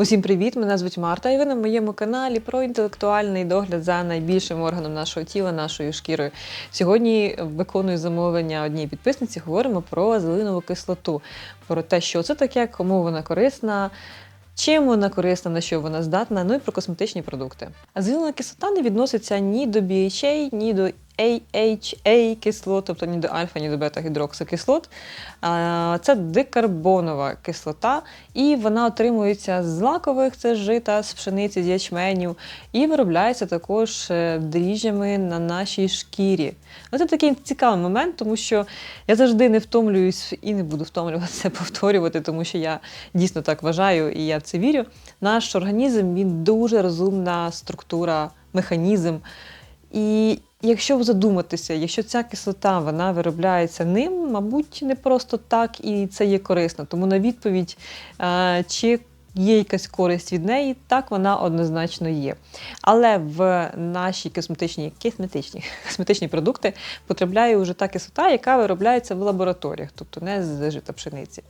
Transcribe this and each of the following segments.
Усім привіт! Мене звуть Марта, і ви на моєму каналі про інтелектуальний догляд за найбільшим органом нашого тіла, нашою шкірою. Сьогодні виконую замовлення однієї підписниці. Говоримо про азелинову кислоту, про те, що це таке, кому вона корисна. Чим вона корисна, на що вона здатна, ну і про косметичні продукти. Азелінова кислота не відноситься ні до BHA, ні до AHA кислот, тобто ні до альфа, ні до бета-гідроксикислот. Це дикарбонова кислота, і вона отримується з злакових, це жита, з пшениці, з ячменю, і виробляється також е, дріжджами на нашій шкірі. Це такий цікавий момент, тому що я завжди не втомлююсь і не буду втомлюватися повторювати, тому що я дійсно так вважаю і я це вірю. Наш організм він дуже розумна структура, механізм. І якщо задуматися, якщо ця кислота вона виробляється ним, мабуть, не просто так і це є корисно. Тому на відповідь, е, чи є якась користь від неї, так вона однозначно є. Але в наші косметичні косметичні, косметичні продукти потрапляє вже та кислота, яка виробляється в лабораторіях, тобто не з жита пшениці.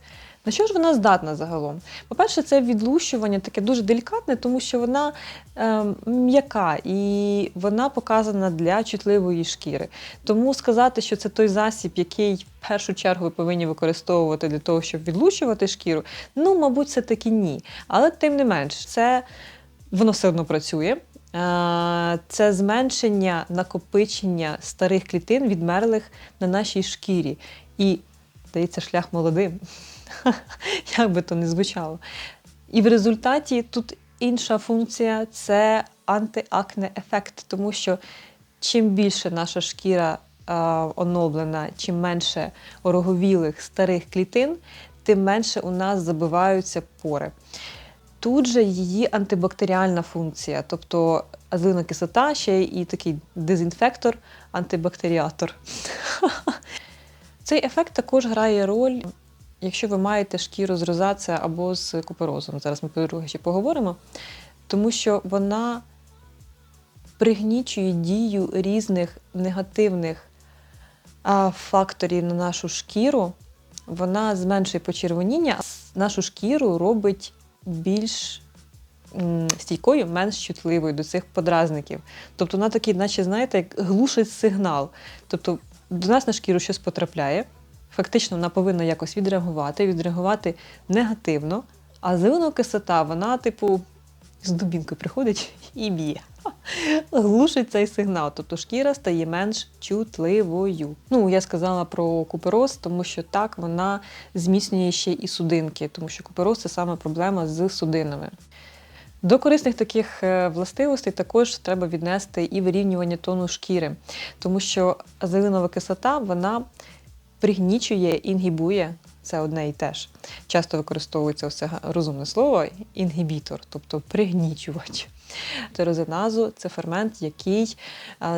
На що ж вона здатна загалом? По-перше, це відлущування таке дуже делікатне, тому що вона е, м'яка і вона показана для чутливої шкіри. Тому сказати, що це той засіб, який в першу чергу ви повинні використовувати для того, щоб відлущувати шкіру, ну, мабуть, все таки ні. Але тим не менш, це воно все одно працює. Е, Це зменшення накопичення старих клітин, відмерлих на нашій шкірі. І дається шлях молодим. як би то не звучало. І в результаті тут інша функція це антиакне ефект, тому що чим більше наша шкіра е, оновлена, чим менше ороговілих старих клітин, тим менше у нас забиваються пори. Тут же її антибактеріальна функція, тобто азилна кислота, ще і такий дезінфектор, антибактеріатор. Цей ефект також грає роль Якщо ви маєте шкіру з розація або з куперозом, зараз ми по-друге ще поговоримо, тому що вона пригнічує дію різних негативних факторів на нашу шкіру, вона зменшує почервоніння, а нашу шкіру робить більш стійкою, менш чутливою до цих подразників. Тобто вона такий, наче, знаєте, як глушить сигнал. Тобто до нас на шкіру щось потрапляє фактично вона повинна якось відреагувати, відреагувати негативно. А зелена кислота, вона, типу, з дубінкою приходить і б'є. Глушить цей сигнал, тобто шкіра стає менш чутливою. Ну, я сказала про купероз, тому що так вона зміцнює ще і судинки, тому що купероз це саме проблема з судинами. До корисних таких е, властивостей також треба віднести і вирівнювання тону шкіри, тому що азелинова кислота вона пригнічує, інгібує. Це одне і те ж. Часто використовується все розумне слово інгібітор, тобто пригнічувач. Терозиназу це фермент, який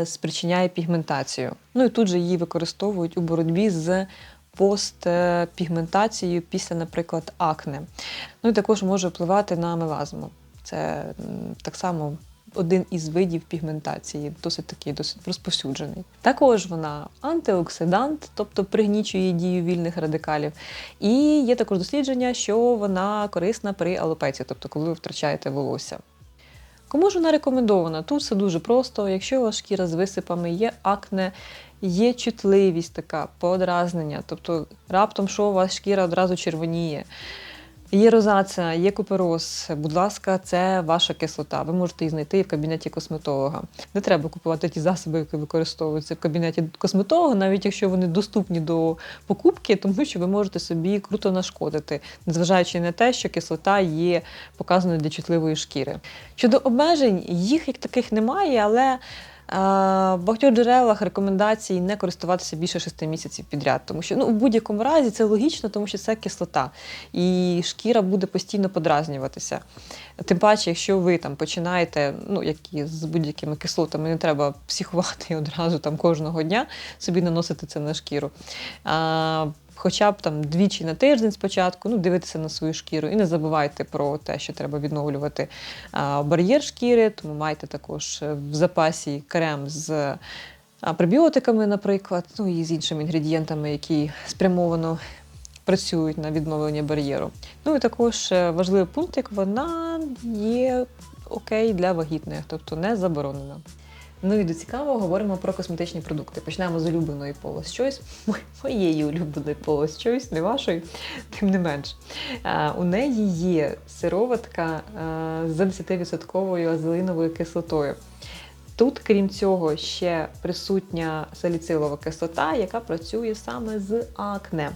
спричиняє пігментацію. Ну і тут же її використовують у боротьбі з постпігментацією після, наприклад, акне. Ну і також може впливати на мелазму. Це так само один із видів пігментації, досить такий, досить розповсюджений. Також вона антиоксидант, тобто пригнічує дію вільних радикалів. І є також дослідження, що вона корисна при алопеції, тобто коли ви втрачаєте волосся. Кому ж вона рекомендована? Тут все дуже просто. Якщо у вас шкіра з висипами, є акне, є чутливість така, подразнення, тобто раптом, що у вас шкіра одразу червоніє. Є розація, є купероз. Будь ласка, це ваша кислота. Ви можете її знайти в кабінеті косметолога. Не треба купувати ті засоби, які використовуються в кабінеті косметолога, навіть якщо вони доступні до покупки, тому що ви можете собі круто нашкодити, незважаючи на те, що кислота є показаною для чутливої шкіри. Щодо обмежень, їх як таких немає, але в багатьох джерелах рекомендацій не користуватися більше 6 місяців підряд, тому що ну, в будь-якому разі це логічно, тому що це кислота, і шкіра буде постійно подразнюватися. Тим паче, якщо ви там починаєте, ну як і з будь-якими кислотами, не треба психувати одразу там кожного дня собі наносити це на шкіру. А, хоча б там двічі на тиждень спочатку, ну, дивитися на свою шкіру. І не забувайте про те, що треба відновлювати бар'єр шкіри, тому майте також е, в запасі крем з а, пребіотиками, наприклад, ну і з іншими інгредієнтами, які спрямовано працюють на відновлення бар'єру. Ну і також е, важливий пункт, як вона є окей для вагітних, тобто не заборонена. Ну і до цікавого говоримо про косметичні продукти. Почнемо з улюбленої Paula's Choice. Мо- Моєї улюбленої Paula's Choice, не вашої, тим не менш. У неї є сироватка з 10% азелиновою кислотою. Тут, крім цього, ще присутня саліцилова кислота, яка працює саме з акне.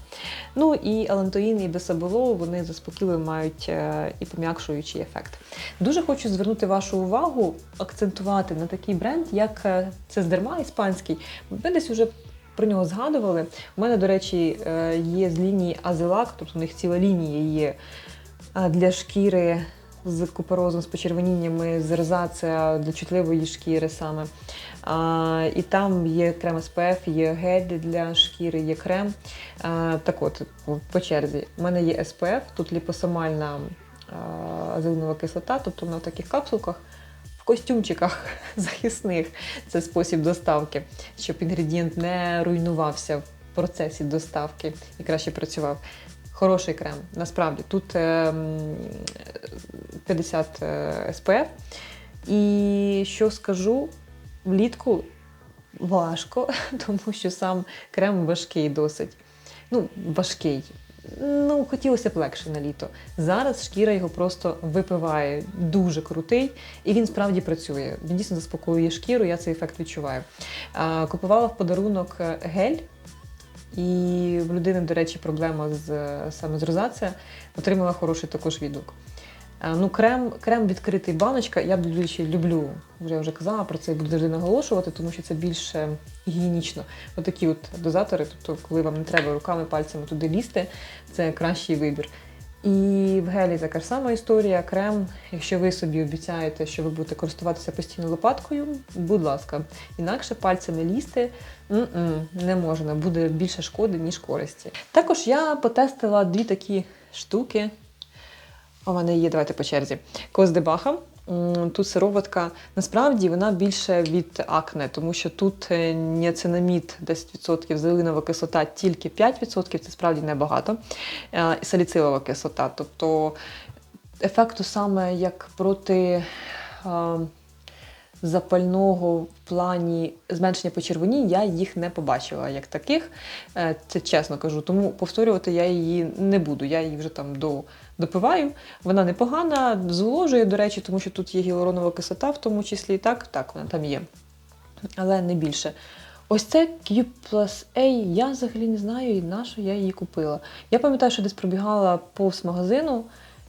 Ну і алантоїн і бесаболол, вони заспокійливо мають е, і пом'якшуючий ефект. Дуже хочу звернути вашу увагу, акцентувати на такий бренд, як е, Цездерма іспанський. Ми десь вже про нього згадували. У мене, до речі, е, є з лінії Азелак, тобто у них ціла лінія є для шкіри з куперозом, з почервоніннями, з розацеа для чутливої шкіри саме. А, і там є крем SPF, є гель для шкіри, є крем. А, так от, по- черзі. У мене є SPF, тут ліпосомальна азелинова кислота, тобто вона в таких капсулках. Костюмчиках захисних це спосіб доставки, щоб інгредієнт не руйнувався в процесі доставки і краще працював. Хороший крем. Насправді тут ем, 50 е, SPF. І що скажу, влітку важко, тому що сам крем важкий досить. Ну, важкий. Ну, хотілося б легше на літо. Зараз шкіра його просто випиває дуже крутий, і він справді працює. Він дійсно заспокоює шкіру, я цей ефект відчуваю. Купувала в подарунок е, гель, і в людини, до речі, проблема з саме з розація, отримала хороший також відгук. Е, Ну, крем, крем відкритий баночка. Я речі, люблю, вже вже казала про це і буду завжди наголошувати, тому що це більш е, гігієнічно. Отакі от дозатори, тобто, коли вам не треба руками, пальцями туди лізти, це кращий вибір. І в гелі така ж сама історія. Крем, якщо ви собі обіцяєте, що ви будете користуватися постійно лопаткою, будь ласка, інакше пальцями лізти не можна, буде більше шкоди, ніж користі. Також я потестила дві такі штуки. У мене є, давайте по черзі. Коздебаха. Тут сироватка, насправді вона більше від акне, тому що тут е, ніацинамід 10%, зеленова кислота тільки 5%, це справді небагато. Е, саліцилова кислота. Тобто ефекту саме як проти е, запального в плані зменшення почервонінь, я їх не побачила як таких. Е, Це чесно кажу. Тому повторювати я її не буду. Я її вже там до, допиваю. Вона непогана, зволожує, до речі, тому що тут є гіалуронова кислота, в тому числі. Так, так, вона там є. Але не більше. Ось це Q Plus A, я взагалі не знаю, на що я її купила. Я пам'ятаю, що десь пробігала повз магазину,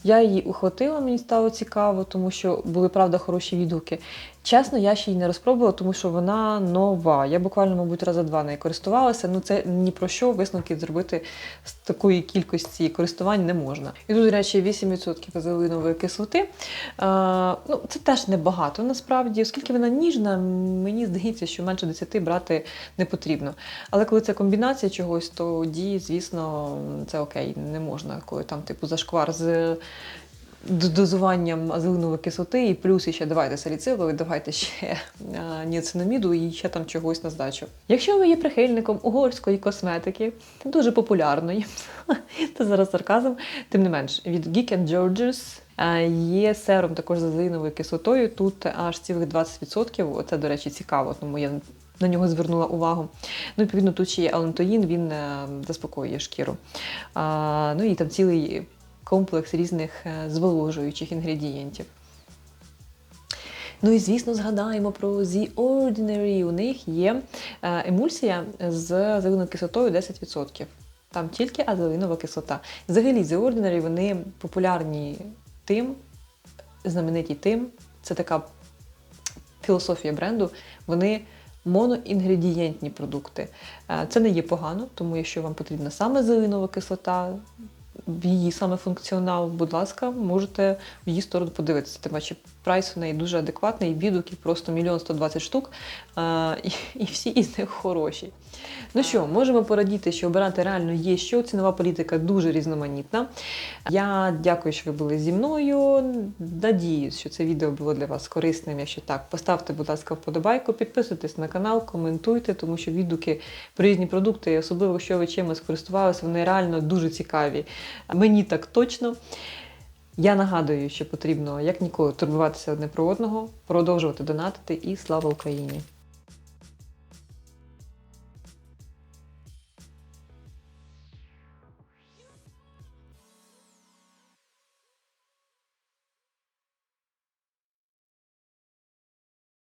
я її ухватила, мені стало цікаво, тому що були правда хороші відгуки. Чесно, я ще її не розпробувала, тому що вона нова. Я буквально, мабуть, рази два нею користувалася. Ну це ні про що висновки зробити з такої кількості користувань не можна. І тут, до речі, 8% азелинової кислоти. А, ну, це теж небагато насправді, оскільки вона ніжна, мені здається, що менше 10 брати не потрібно. Але коли це комбінація чогось, тоді, звісно, це окей, не можна, коли там типу зашквар з дозуванням азелинової кислоти, і плюс ще давайте саліциловий, давайте ще а, ніацинаміду і ще там чогось на здачу. Якщо ви є прихильником угорської косметики, дуже популярної, це зараз сарказм, тим не менш, від Geek and Georges е, Є серум також з азелиновою кислотою. Тут аж цілих 20%. Це, до речі, цікаво, тому я на нього звернула увагу. Ну, відповідно, тут ще є алантоїн, він е, заспокоює шкіру. А, ну і там цілий комплекс різних е, зволожуючих інгредієнтів. Ну і звісно, згадаємо про The Ordinary. У них є е, емульсія з азелиновою кислотою 10%. Там тільки азелинова кислота. Взагалі, The Ordinary вони популярні тим, знамениті тим. Це така філософія бренду. Вони моноінгредієнтні продукти. Е, Це не є погано, тому якщо вам потрібна саме зеленова кислота, її саме функціонал, будь ласка, можете в її сторону подивитися. Тим паче прайс у неї дуже адекватний, відгуків просто мільйон 120 штук, і, і всі із них хороші. Ну що, можемо порадіти, що обирати реально є що. Цінова політика дуже різноманітна. Я дякую, що ви були зі мною. Надіюсь, що це відео було для вас корисним. Якщо так, поставте, будь ласка, вподобайку, підписуйтесь на канал, коментуйте, тому що відгуки про різні продукти, особливо, якщо ви чимось користувалися, вони реально дуже цікаві. Мені так точно. Я нагадую, що потрібно як ніколи турбуватися одне про одного, продовжувати донатити і слава Україні!